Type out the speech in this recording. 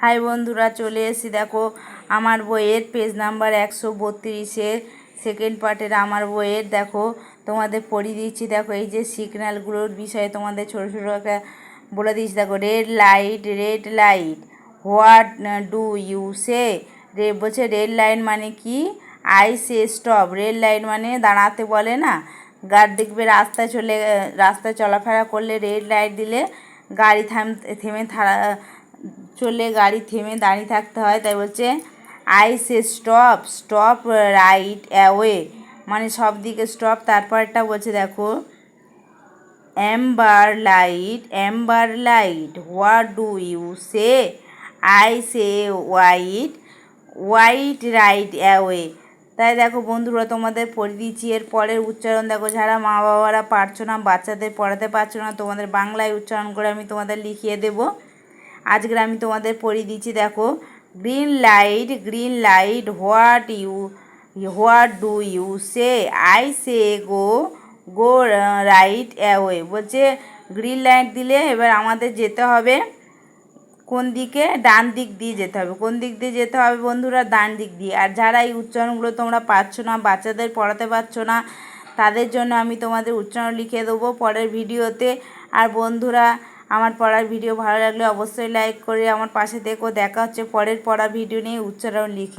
High বন্ধুরা, চলে এসেছি। দেখো, আমার বইয়ের পেজ নাম্বার একশো বত্রিশের সেকেন্ড পার্টের আমার বইয়ের। দেখো, তোমাদের পড়িয়ে দিচ্ছি। দেখো, এই যে সিগন্যালগুলোর বিষয়ে তোমাদের ছোটো ছোটো একটা বলে দিচ্ছি। দেখো red light red light what do you say রে বলছে রেড লাইন মানে কি? I say stop red light মানে দাঁড়াতে বলে না। গার্ড দেখবে রাস্তায় চলে, রাস্তায় চলাফেরা করলে রেড লাইট দিলে গাড়ি থাম থেমে থারা চলে গাড়ি থেমে দাঁড়িয়ে থাকতে হয়, তাই বলছে I say stop stop right away মানে সব দিকে স্টপ তারপরটা বলছে, দেখো amber light amber light what do you say I say white white right away তাই দেখো বন্ধুরা, তোমাদের পড়ে দিচ্ছি এর পরের উচ্চারণ দেখো, যারা মা বাবারা পারছ না, বাচ্চাদের পড়াতে পারছ না, তোমাদের বাংলায় উচ্চারণ করে আমি তোমাদের লিখিয়ে দেবো। আজকের আমি তোমাদের পড়িয়ে দিচ্ছি, দেখো, green light green light, what you, what do you say, I say go go right away. বলছে, গ্রিন লাইট দিলে এবার আমাদের যেতে হবে কোন দিকে? ডান দিক দিয়ে যেতে হবে। কোন দিক দিয়ে যেতে হবে বন্ধুরা? ডান দিক দিয়ে। আর যারা এই উচ্চারণগুলো তোমরা পাচ্ছ না, বাচ্চাদের পড়াতে পারছ না, তাদের জন্য আমি তোমাদের উচ্চারণ লিখে দেবো পরের ভিডিওতে। আর বন্ধুরা আমার পড়ার ভিডিও ভালো লাগলে অবশ্যই লাইক করে আমার পাশে দেখো দেখা হচ্ছে পরের পড়া ভিডিও নিয়ে উচ্চারণ লিখে।